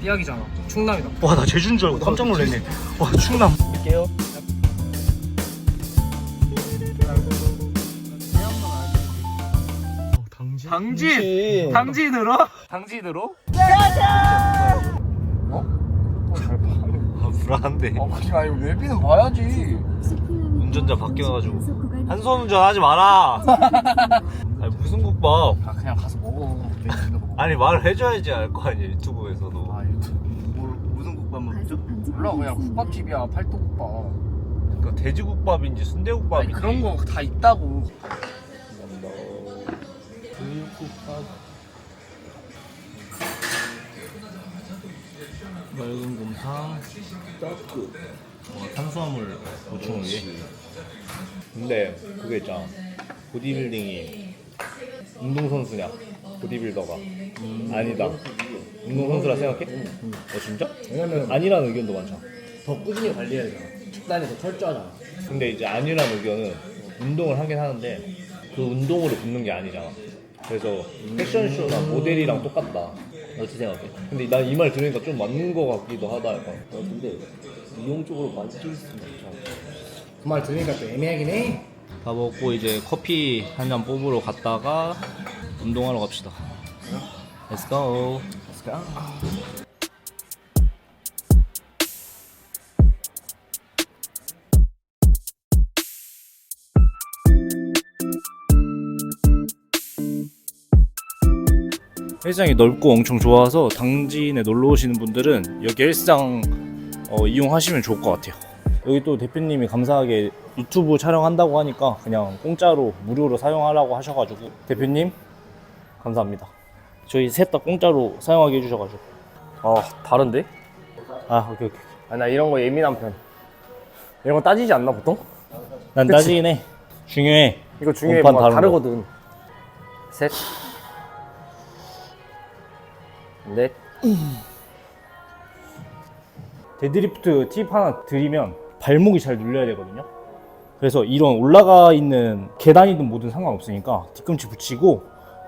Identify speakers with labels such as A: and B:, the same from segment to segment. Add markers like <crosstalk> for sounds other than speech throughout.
A: 삐약이잖아. 충남이다.
B: 와 나 제주인 줄 알고 깜짝 놀랐네 와 충남 할게요 당진
A: 당진! 당진으로? 당진으로?
B: 아 불안한데
A: 어, 그게 아니고 웰비는 봐야지.
B: 운전자 바뀌어가지고 한손 운전 하지 마라 <laughs> 아니 무슨 국밥
A: 아, 그냥 가서 먹어.
B: 아니 말을 해줘야지 알 거 아니야 유튜브에서도
A: 아, 유튜브.
B: 뭘, 무슨 국밥 먹죠?
A: 몰라, 그냥 국밥집이야. 팔도국밥.
B: 그러니까 돼지국밥인지
A: 아니,
B: 순대국밥인지.
A: 그런 거 다 있다고.
B: 맑은 곰탕. 떡국 어, 탄수화물 보충을 위해. 근데 그게 있잖아. 보디빌딩이. 운동선수냐? 보디빌더가. 아니다 운동 선수라 생각해? 어 진짜?
A: 왜냐면
B: 아니라는 의견도 많잖아
A: 더 꾸준히 관리해야 되잖아. 식단이 더 철저하잖아.
B: 근데 이제 아니라는 의견은 운동을 하긴 하는데 그 운동으로 붙는 게 아니잖아 그래서 패션쇼나 모델이랑 똑같다 어떻게 생각해? 근데 난 이 말 들으니까 좀 맞는 거 같기도 하다 약간
C: 근데 이용 쪽으로 많이 찍을 수는 없잖아.
A: 그 말 들으니까 또 애매하긴 해.
B: 다 먹고 이제 커피 한 잔 뽑으러 갔다가 운동하러 갑시다. Let's go. Let's go. 헬스장이 넓고 엄청 좋아서 당진에 놀러 오시는 분들은 여기 헬스장 어, 이용하시면 좋을 것 같아요. 여기 또 대표님이 감사하게 유튜브 촬영한다고 하니까 그냥 공짜로 무료로 사용하라고 하셔가지고 대표님 감사합니다. 저희 셋 다 공짜로 사용하게 해주셔가지고
C: 아 다른데?
B: 아 오케이 오케이
C: 아, 나 이런 거 예민한 편. 이런 거 따지지 않나 보통?
B: 난 따지긴 해 중요해
C: 이거 중요해 뭐가
B: 다른
C: 다르거든. 셋. 넷.
B: 데드리프트 팁 하나 드리면 발목이 잘 눌려야 되거든요. 그래서 이런 올라가 있는 계단이든 뭐든 상관없으니까 뒤꿈치 붙이고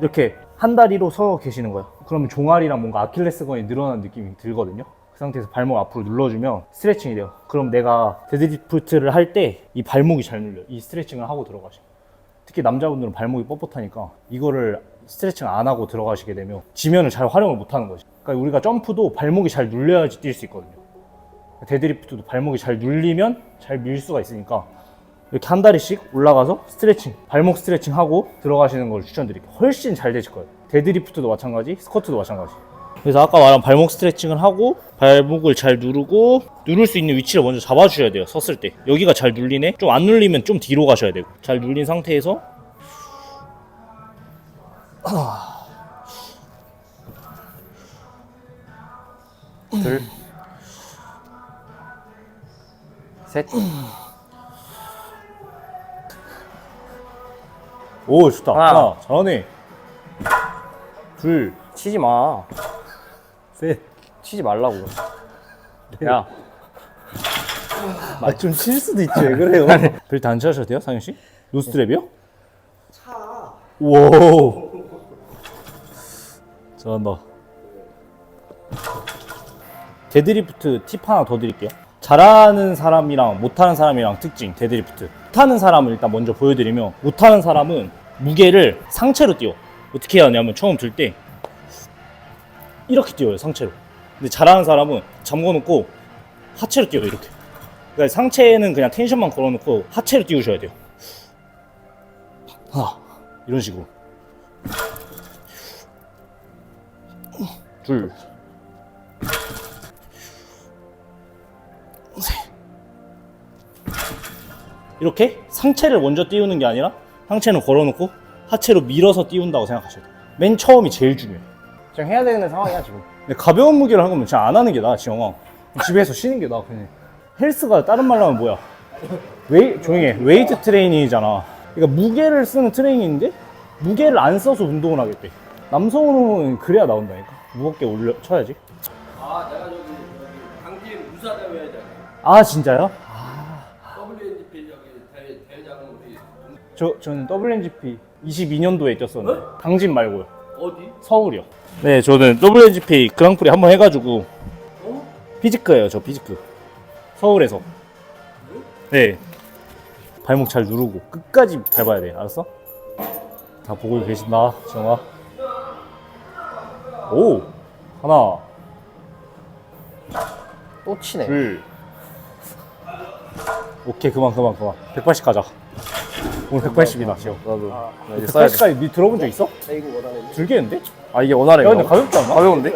B: 이렇게 한 다리로 서 계시는 거예요. 그러면 종아리랑 뭔가 아킬레스건이 늘어난 느낌이 들거든요. 그 상태에서 발목 앞으로 눌러주면 스트레칭이 돼요. 그럼 내가 데드리프트를 할 때 이 발목이 잘 눌려요. 이 스트레칭을 하고 들어가셔. 특히 남자분들은 발목이 뻣뻣하니까 이거를 스트레칭 안 하고 들어가시게 되면 지면을 잘 활용을 못 하는 거죠. 그러니까 우리가 점프도 발목이 잘 눌려야지 뛸 수 있거든요. 데드리프트도 발목이 잘 눌리면 잘 밀 수가 있으니까 이렇게 한 다리씩 올라가서 스트레칭, 발목 스트레칭 하고 들어가시는 걸 추천드릴게요. 훨씬 잘 되실 거예요. 데드리프트도 마찬가지, 스쿼트도 마찬가지. 그래서 아까 말한 발목 스트레칭을 하고 발목을 잘 누르고 누를 수 있는 위치를 먼저 잡아주셔야 돼요. 섰을 때 여기가 잘 눌리네. 좀 안 눌리면 좀 뒤로 가셔야 되고 잘 눌린 상태에서
C: 둘. 셋.
B: 오 좋다.
C: 하나.
B: 하나, 잘하네. 둘,
C: 치지 마.
B: 셋.
C: 치지 말라고. 야.
B: 아 좀 칠 수도 있지 왜 그래요? <laughs> 안 차셔도 돼요, 상현 씨? 노스트랩이요? 차. 우와. 잘한다. 데드리프트 팁 하나 더 드릴게요. 잘하는 사람이랑 못하는 사람이랑 특징 데드리프트. 못하는 사람을 일단 먼저 보여드리면 못하는 사람은 무게를 상체로 띄워. 어떻게 해야 하냐면 처음 들 때 이렇게 띄워요 상체로. 근데 잘하는 사람은 잠궈놓고 하체로 띄워요 이렇게. 그러니까 상체는 그냥 텐션만 걸어놓고 하체로 띄우셔야 돼요. 하나 이런 식으로. 둘. 이렇게 상체를 먼저 띄우는 게 아니라 상체는 걸어놓고 하체로 밀어서 띄운다고 생각하셔야 돼요. 맨 처음이 제일 중요해요.
C: 지금 해야 되는 상황이야 지금.
B: 근데 가벼운 무게를 한 거면 진짜 안 하는 게 나아, 지영아. 집에서 쉬는 게 나아, 그냥. 헬스가 다른 말로 하면 뭐야? 웨이, 조용히 해. 웨이트 트레이닝이잖아. 그러니까 무게를 쓰는 트레이닝인데 무게를 안 써서 운동을 하겠대. 남성은 그래야 나온다니까. 무겁게 올려 쳐야지.
D: 아, 내가 저기 강팀 무사 대회 잖아
B: 아, 진짜요?
D: WNGP 저기 대회 대회장은 우리
B: 저, 저는 WNGP 22년도에 뛰었었는데. 당진 말고요.
D: 어디?
B: 서울이요. 네, 저는 WGP 그랑프리 한번 해가지고 피지크예요, 저 피지크. 서울에서. 네. 발목 잘 누르고 끝까지 밟아야 돼, 알았어? 다 보고 계신다, 정아. 오, 하나,
A: 또 치네.
B: 둘. 오케이, 그만, 그만, 그만. 180 가자. 오늘 180이다, 지금.
A: 나도. 나 이제 써야지.
B: 180까지 니 들어본 적 있어? 들겠는데?
A: 아 이게 원활해.
B: 야, 근데 가볍지 않나?
A: 가벼운데?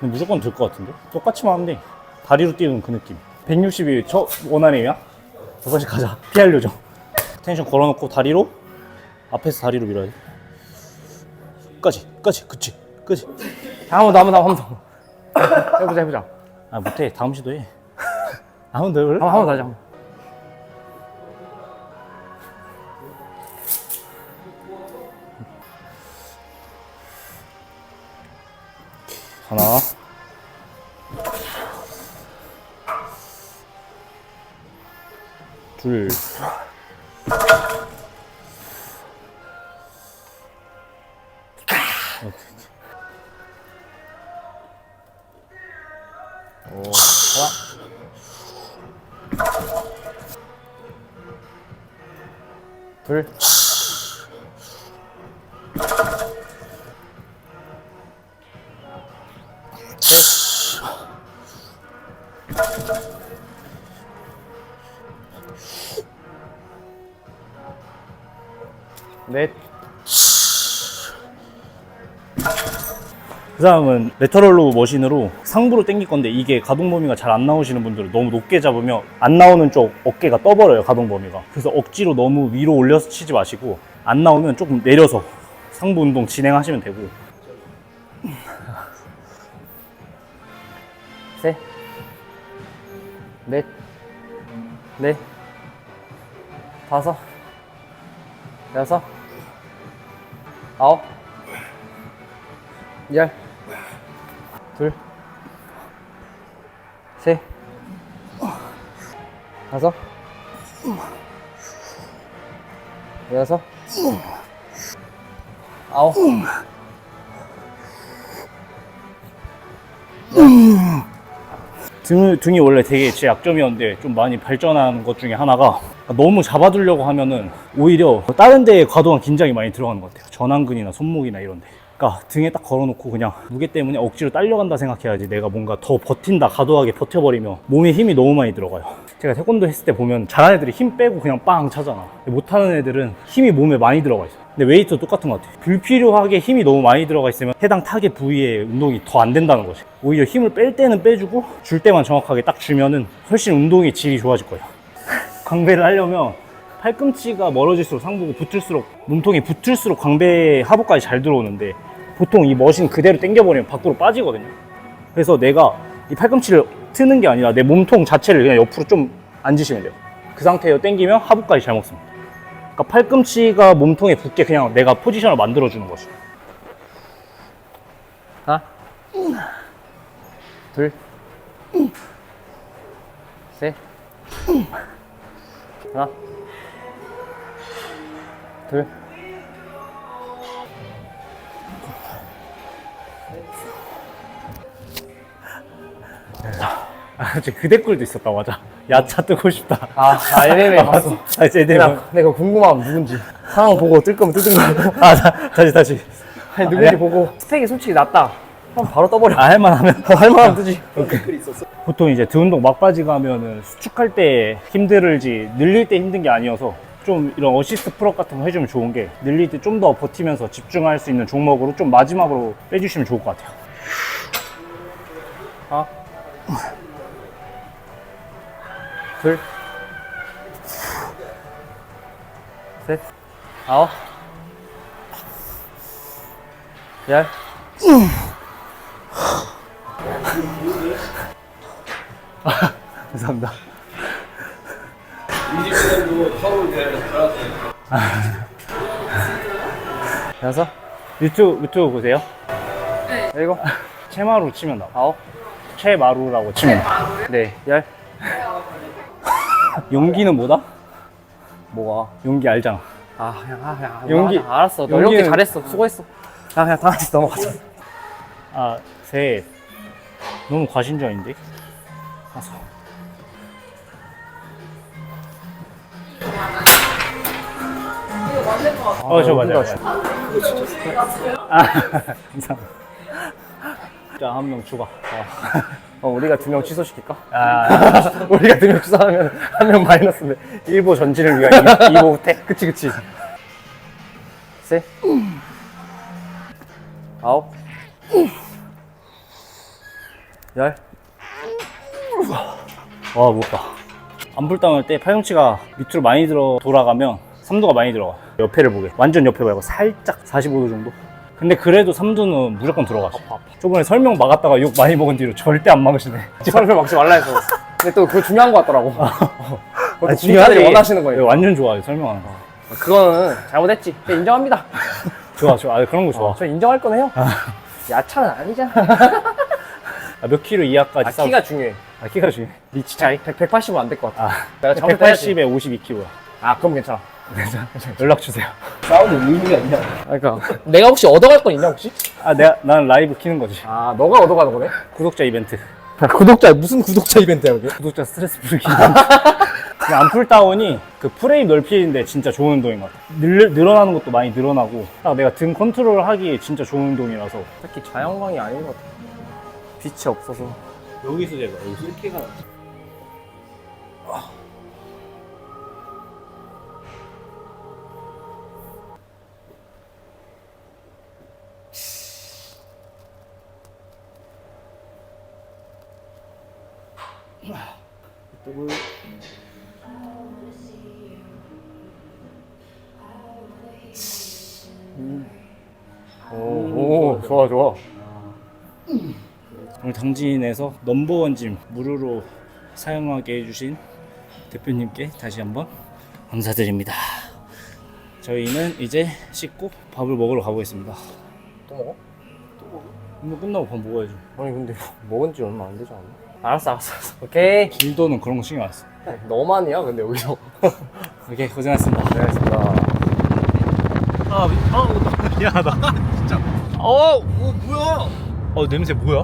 B: 근데 무조건 들 것 같은데? 똑같이만 하면 돼. 다리로 뛰는 그 느낌. 160이 저 원안이야? 두 번씩 가자. 피하려죠. 텐션 걸어놓고 다리로 앞에서 다리로 밀어야 돼. 끝까지, 끝까지, 그치, 그치.
A: 한번 더, 한 번 더, 한 번 더. 해보자, 해보자.
B: 아 못해. 다음 시도해. 한번?
A: 한 번, 한번 더 하자. 한 번.
B: 하나. 둘.
A: 오, 하나. 둘.
B: 그 다음은 레터럴로 머신으로 상부로 당길 건데 이게 가동 범위가 잘 안 나오시는 분들은 너무 높게 잡으면 안 나오는 쪽 어깨가 떠버려요 가동 범위가. 그래서 억지로 너무 위로 올려서 치지 마시고 안 나오면 조금 내려서 상부 운동 진행하시면 되고.
A: 셋, 넷, 넷, 다섯, 여섯, 아홉, 열, 둘, 셋, 다섯, 여섯, 아홉,
B: 등, 등이 원래 되게 제 약점이었는데 좀 많이 발전한 것 중에 하나가 너무 잡아두려고 하면은 오히려 다른 데에 과도한 긴장이 많이 들어가는 것 같아요. 전완근이나 손목이나 이런 데. 그러니까 등에 딱 걸어놓고 그냥 무게 때문에 억지로 딸려간다 생각해야지 내가 뭔가 더 버틴다 가도하게 버텨버리면 몸에 힘이 너무 많이 들어가요. 제가 태권도 했을 때 보면 잘하는 애들이 힘 빼고 그냥 빵 차잖아. 못하는 애들은 힘이 몸에 많이 들어가 있어. 근데 웨이트도 똑같은 것 같아. 불필요하게 힘이 너무 많이 들어가 있으면 해당 타겟 부위에 운동이 더 안 된다는 거지. 오히려 힘을 뺄 때는 빼주고 줄 때만 정확하게 딱 주면은 훨씬 운동의 질이 좋아질 거예요. <laughs> 광배를 하려면 팔꿈치가 멀어질수록 상부고 붙을수록 몸통이 붙을수록 광배 하부까지 잘 들어오는데 보통 이 머신 그대로 당겨버리면 밖으로 빠지거든요. 그래서 내가 이 팔꿈치를 트는 게 아니라 내 몸통 자체를 그냥 옆으로 좀 앉으시면 돼요. 그 상태에서 당기면 하부까지 잘 먹습니다. 그러니까 팔꿈치가 몸통에 붙게 그냥 내가 포지션을 만들어주는 거죠.
A: 하나, 둘, 셋, 하나, 둘,
B: 아, 저그 댓글도 있었다, 맞아. 야차 뜨고 싶다.
A: 아, 아, 얘네네 봤어.
B: 아, 이제 애들
A: 내가, 내가 궁금하면 누군지 상황 보고 뜰 거면 뜨든가. <laughs>
B: 아, 다, 다시, 다시.
A: 아니, 누군지 보고 스택이 솔직히 낫다. 그럼 바로 떠버려.
B: 아, 할만하면.
A: 할만하면 뜨지. <laughs>
B: 보통 이제 등 운동 막바지 가면은 수축할 때 힘들을지 늘릴 때 힘든 게 아니어서 좀 이런 어시스트 풀업 같은 거 해주면 좋은 게 늘릴 때 좀 더 버티면서 집중할 수 있는 종목으로 좀 마지막으로 빼주시면 좋을 것 같아요.
A: 하나, 둘, 셋, 아홉, 열, <laughs>
B: 감사합니다.
E: 이집에도 서울대 들어왔어요.
A: 여섯,
B: 유튜브, 유튜브 보세요.
A: 일곱,
B: 채마루 치면 나와.
A: 아홉,
B: 채마루라고 치면 나와.
A: 네, 열.
B: 용기는 뭐다?
A: 뭐가?
B: 용기 알잖아.
A: 아, 그냥, 아, 그냥.
B: 용기-
A: 용기. 알았어. 너
B: 용기는-
A: 이렇게 잘했어. 수고했어. 야, 그냥 다 같이 넘어가자.
B: 아, 셋. 너무 과신전인데? 다섯. 어, 저 맞아요. 아, 감사합니다. 자, 한 명 추가. 어.
A: 어, 우리가 두 명 취소시킬까?
B: 아, <laughs>
A: 우리가 두 명 취소하면 한 명 마이너스인데. 일보 전진을 위한 2보 후퇴. 그치, 그치. 셋. 아홉. 열.
B: 와, 무겁다. 안풀당할 때 팔꿈치가 밑으로 많이 들어 돌아가면 3도가 많이 들어가. 옆에를 보게. 완전 옆에 말고 살짝 45도 정도? 근데 그래도 3도는 무조건 들어가. 저번에 설명 막았다가 욕 많이 먹은 뒤로 절대 안 막으시네. <laughs>
A: 설명 막지 말라 해서. 근데 또 그거 중요한 것 같더라고.
B: 아,
A: 중요하지 원하시는
B: 네,
A: 거예요.
B: 완전 좋아요, 설명하는 거.
A: 그거는 잘못했지. 근데 인정합니다. <laughs>
B: 좋아, 좋아. 아, 그런 거 좋아.
A: 저 인정할 건 해요. 야차는 아니잖아. <laughs>
B: 아, 몇 킬로 이하까지
A: 아,
B: 싸우-
A: 키가 중요해.
B: 아, 키가 중요해. 리치 차이?
A: 100, 180은 안 될 것 같아.
B: 아,
A: 내가 잘못해야지.
B: 180에 52킬로야.
A: 아, 그럼 괜찮아. <laughs>
B: 연락 주세요.
F: 싸우는 의미가 있냐?
A: 그러니까 내가 혹시 얻어갈 건 있냐 혹시?
B: 아, 내가, 나는 라이브 키는 거지.
A: 아, 너가 얻어가는 거네?
B: 구독자 이벤트.
A: 구독자 무슨 구독자 이벤트야 여기?
B: 구독자 스트레스 풀기. 그냥 안풀다운이 그 프레임 넓히는데 진짜 좋은 운동인 것 같아. 늘, 늘어나는 것도 많이 늘어나고, 딱 내가 등 컨트롤 하기에 진짜 좋은 운동이라서.
A: 딱히 자연광이 아닌 것 같아. 빛이 없어서.
B: 여기서 제가, 여기서.
F: 이렇게가
A: 오, 오 좋아 좋아.
B: 오늘 당진에서 넘버원 짐 무료로 사용하게 해주신 대표님께 다시 한번 감사드립니다. 저희는 이제 씻고 밥을 먹으러 가보겠습니다.
A: 또 먹어?
B: 이거 끝나고 밥 먹어야지.
A: 아니 근데 먹은 지 얼마 안 되지 않나? 알았어 알았어 알았어. 오케이.
B: 길도는 그런 거 신경 안 써.
A: 너만이야 근데 여기서. <laughs>
B: 오케이, 고생하셨습니다.
A: 네, 알겠습니다.
B: 아, 미, 아, 나 미안하다. <laughs> 진짜. 어, 어, 뭐야? 어, 냄새 뭐야?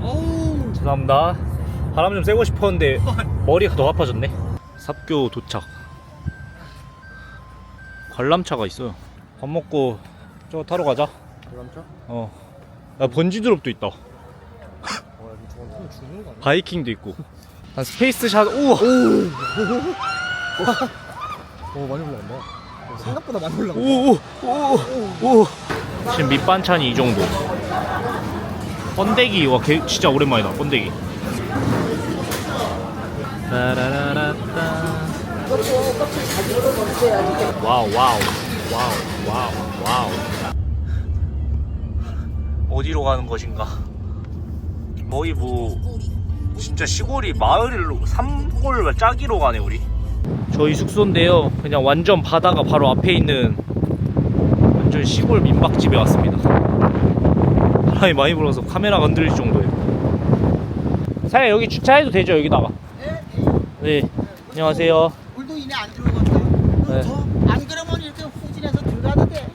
F: 어우
B: 죄송합니다. 바람 좀 쐬고 싶었는데 <laughs> 머리가 더 아파졌네. 삽교 도착. 관람차가 있어요. 밥 먹고 저거 타러 가자.
A: 그럼죠?
B: 어. 야, 번지 드롭도 있다.
A: 어, 죽는 거 아니야?
B: 바이킹도 있고. <laughs> 한 스페이스 샷. 우와.
A: 오 많이 올라간다. 생각보다 많이 올라간다.
B: 오, 오, 오, 오. 지금 밑반찬이 이 정도. 번데기, 와, 개, 진짜 오랜만이다, 번데기. 따라라라따. 와우, 와우, 와우, 와우, 와우. 어디로 가는 것인가? 거의 뭐, 진짜 시골이 마을로, 산골 짜기로 가네, 우리. 저희 숙소인데요. 그냥 완전 바다가 바로 앞에 있는 완전 시골 민박집에 왔습니다. 바람이 많이 불어서 카메라가 흔들릴 정도예요. 사장님 여기 주차해도 되죠 여기다가? 네. 안녕하세요.
G: 물도 이내 안 들어갔다.
B: 네.
G: 안 그러면 이렇게 후진해서 들어가도 돼.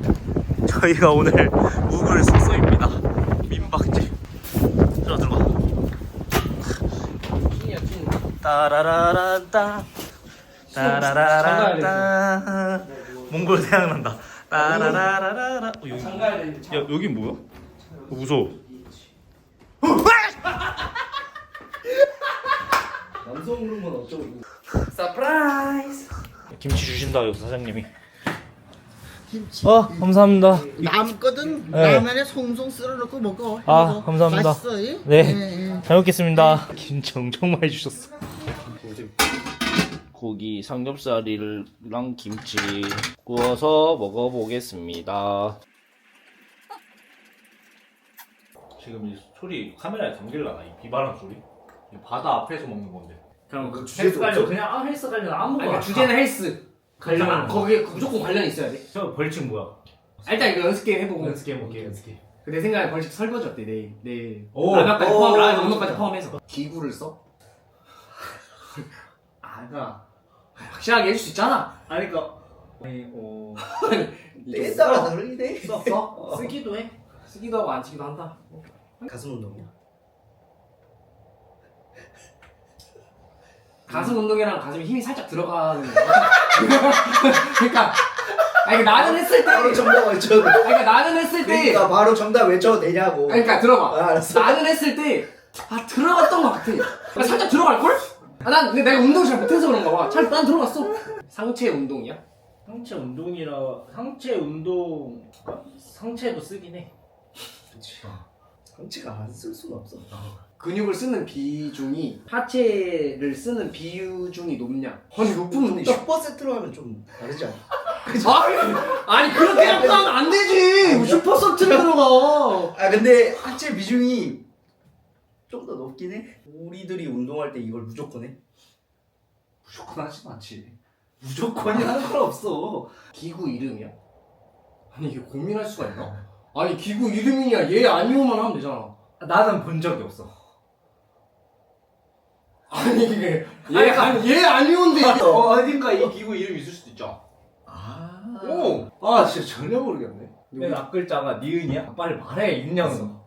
B: 저희가 오늘 <laughs> 묵을 숙소입니다. 민박집. 들어 들어가. 따라라란따. 따라라란따. 몽골 생각난다. 따라라라라. 어, 여기,
F: 장가야 되는데
B: 야 여기 뭐야? 어, 무서워.
F: 남성 호르몬 어쩌고 이거
A: 서프라이즈.
B: 김치 주신다 여기서 사장님이.
G: 김치.
B: 어 감사합니다.
G: 남거든
B: 네.
G: 라면에 송송 썰어놓고 먹어.
B: 아,
G: 이거
B: 감사합니다.
G: 맛있어. 이?
B: 네.
G: 예, 예.
B: 잘 먹겠습니다. 김치 엄청 많이 주셨어.
E: 고기 삼겹살이랑 김치 구워서 먹어보겠습니다.
B: 지금 이 소리 카메라에 담길라나 이 비바람 소리? 이 바다 앞에서 먹는 건데.
F: 그럼 그
B: 헬스 관련 그냥 아 헬스 관련 아무거나.
F: 아니, 주제는 헬스 관련
B: 관련
F: 거기에 무조건 관련이 있어야 돼
B: 저 벌칙 뭐야?
F: 아, 일단 이거 연습 게임 해보고
B: 연습 게임 볼게 연습 게임.
F: 그내 생각에 벌칙 설거지 어때 내일 내일
B: 오.
F: 라면까지
B: 오.
F: 포함 라면 온도까지 포함해서
A: 기구를 써?
F: 아가 확실하게 해줄 수 있잖아
B: 아니 그니까 아니
G: 어내 따라 너희네.
F: 써? 써? <laughs> 쓰기도 해 쓰기도 하고 안 쓰기도 한다 가슴 운동이야?
A: 가슴 운동이랑 가슴에 힘이 살짝 들어가는 거. <laughs> 그러니까 아니 그러니까 나는 했을 때
F: 바로 정답.
A: 아니 그러니까 나는 했을 때
F: 그러니까 바로 정답 외쳐도 되냐고.
A: 아니, 그러니까 들어봐.
F: 아, 알았어.
A: 나는 했을 때, 아, 들어갔던 것 같아. 아, 살짝 들어갈 걸? 아, 난, 근데 내가 운동을 잘 못해서 그런가 봐. 잘, 난 들어갔어. 상체 운동이야?
B: 상체 운동이라 상체 운동 상체도 쓰긴 해.
F: 그렇지. 상체가 안 쓸 수는 없어.
A: 근육을 쓰는 비중이 하체를 쓰는 비중이 높냐? 아니, 높으면 높다.
F: 슈퍼 세트로 하면 좀 다르지 않아? <laughs>
A: 아니, 아니, 그렇게 잡으면 안 되지! 슈퍼 서트 들어가.
F: 아 근데 하체 비중이 좀 더 높긴 해. 우리들이 운동할 때 이걸 무조건 해.
A: 무조건 하진 않지.
F: 무조건이 하는 건 없어.
A: 기구 이름이야? 아니, 이게 고민할 수가 있나? 아니, 기구 이름이냐, 얘 아니오만 하면 되잖아.
B: 나는 본 적이 없어.
A: 아니 이게 얘 아니 얘 아니온데
B: 어, 어딘가 이 기구 이름 있을 수도 있죠.
F: 아.
A: 오! 아 진짜 전혀 모르겠네
B: 맨 앞글자가 니은이야? 빨리 말해 있냐고.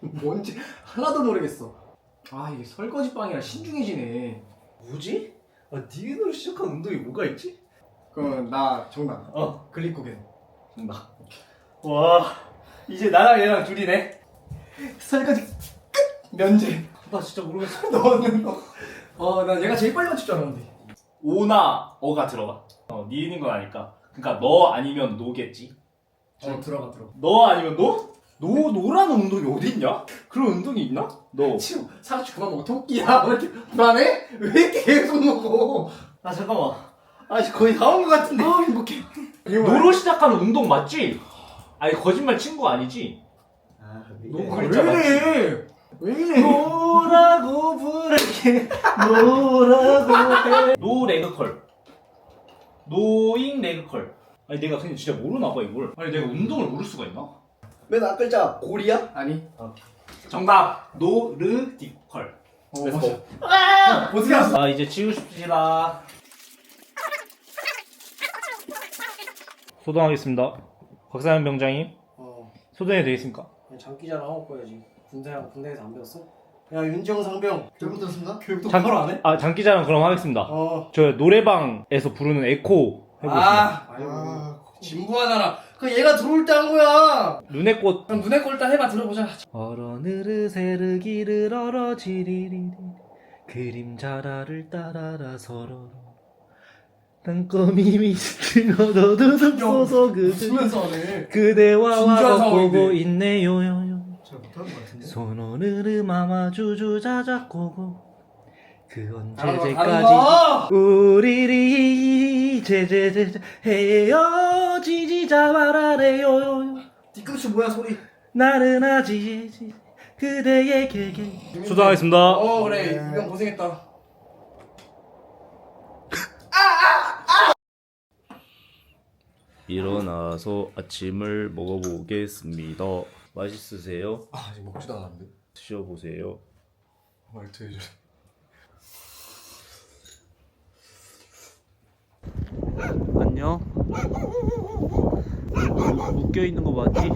A: 뭔지 <laughs> 하나도 모르겠어 아 이게 설거지 빵이라 신중해지네
F: 뭐지? 아 니은으로 시작한 운동이 뭐가 있지?
A: 그럼 나 정답
B: 어.
A: 글리코겐
B: 정답. 와 이제 나랑 얘랑 둘이네.
A: 설거지 끝! 면제
B: 나 진짜 모르겠어. <laughs>
A: 너는 어나 얘가 제일 빨리 맞출 줄 알았는데
B: 오나 어가 들어가. 어 니은인 건 아니까. 그러니까 너 아니면 노겠지.
A: 어 들어가 들어가
B: 너 아니면 노? 노 노라는 운동이 어디 있냐? 그런 운동이 있나? 너.
A: 치우 사과치 그만 먹어 토끼야 <laughs> 왜 이렇게 불안해? 왜 이렇게 계속 먹어
B: 아 잠깐만. 아 거의 다온것 같은데.
A: 아 행복해
B: 노로 시작하는 운동 맞지? 아니 거짓말 친 거 아니지? 아노
A: 아,
B: 글자
A: 왜
B: 맞지?
A: 이래 왜 이래
B: 노라고 부르게 노라고 해. 노 레그컬. 노잉 레그컬. 아니 내가 근데 진짜 모르나 봐 이걸. 아니 내가 운동을 모를 수가 있나?
F: 맨 앞글자 고리야?
A: 아니
B: 정답 노르디컬.
A: 어,
B: 렛츠고.
A: 맞아. 어떻게 알았어?
B: 아 이제 치우십시다. 소동하겠습니다. 박사현 병장님
A: 어
B: 소동이 되겠습니까?
A: 장기자랑 하고 거야지 군대랑 군대에서 안 배웠어? 야 윤정 상병
F: 잘못했습가?
A: 교육도
B: 장-
A: 바로 안 해?
B: 아 장기자랑 그럼 하겠습니다.
A: 어.
B: 저 노래방에서 부르는 에코 해보겠습니다.
A: 아, 아이고. 진부하잖아. 그 얘가 들어올 때 한 거야.
B: 눈의 꽃.
A: 그럼 눈에 꼴 일단 해봐 들어보자.
B: 얼어 느르 세르기를 얼어 지리리 그림자라를 따라라 서로 땅거미 미스팅 얻어두둑 쏘서 그대
A: 웃으면서 하네.
B: 그대와
A: 상황인데.
B: 보고 있네요 요요
F: 잘 못하는 것 같은데.
B: 손오르르 마마 주주 자작고고 그 언제까지
A: 거.
B: 우리리 제제제 헤어지지 자 말아래요
F: 뒤꿈치 뭐야 소리?
B: 나른하지 그대에게 수고하겠습니다
A: 어 그래 이병 고생했다.
E: 일어나서 아침을 먹어보겠습니다. 맛있으세요?
A: 아 아직 먹지도 않았는데.
E: 드셔보세요.
A: 말투 해줘.
B: 안녕 묶여 있는 거 맞지?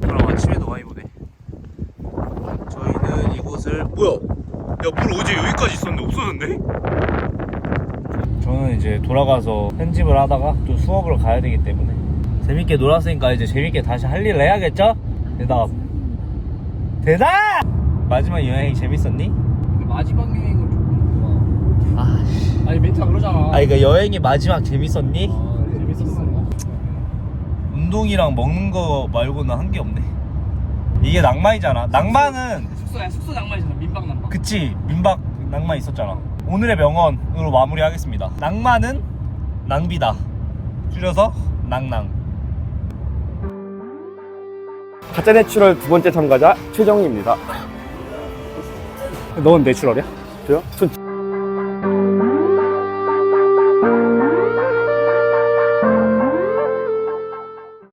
B: 그럼 아침에도 많이 보네 저희는 이곳을 뭐야 야물 어제 여기까지 있었는데 없어졌네? 저는 이제 돌아가서 편집을 하다가 또 수업을 가야 되기 때문에 재밌게 놀았으니까 이제 재밌게 다시 할 일을 해야겠죠? 대답 대답! 마지막 여행이 재밌었니?
A: 마지막 여행은.
B: 아,
A: 아니 멘트가 그러잖아.
B: 아 이거 여행이 마지막 재밌었니?
A: 아, 재밌었어.
B: 운동이랑 먹는 거 말고는 한 게 없네. 이게 낭만이잖아. 낭만은
A: 숙소야 숙소 낭만이잖아 민박 낭만.
B: 그치 민박 낭만 있었잖아. 오늘의 명언으로 마무리하겠습니다. 낭만은 낭비다. 줄여서 낭낭.
C: 가짜 내추럴 두 번째 참가자 최정희입니다.
B: 넌 내추럴이야?
C: 저요? 전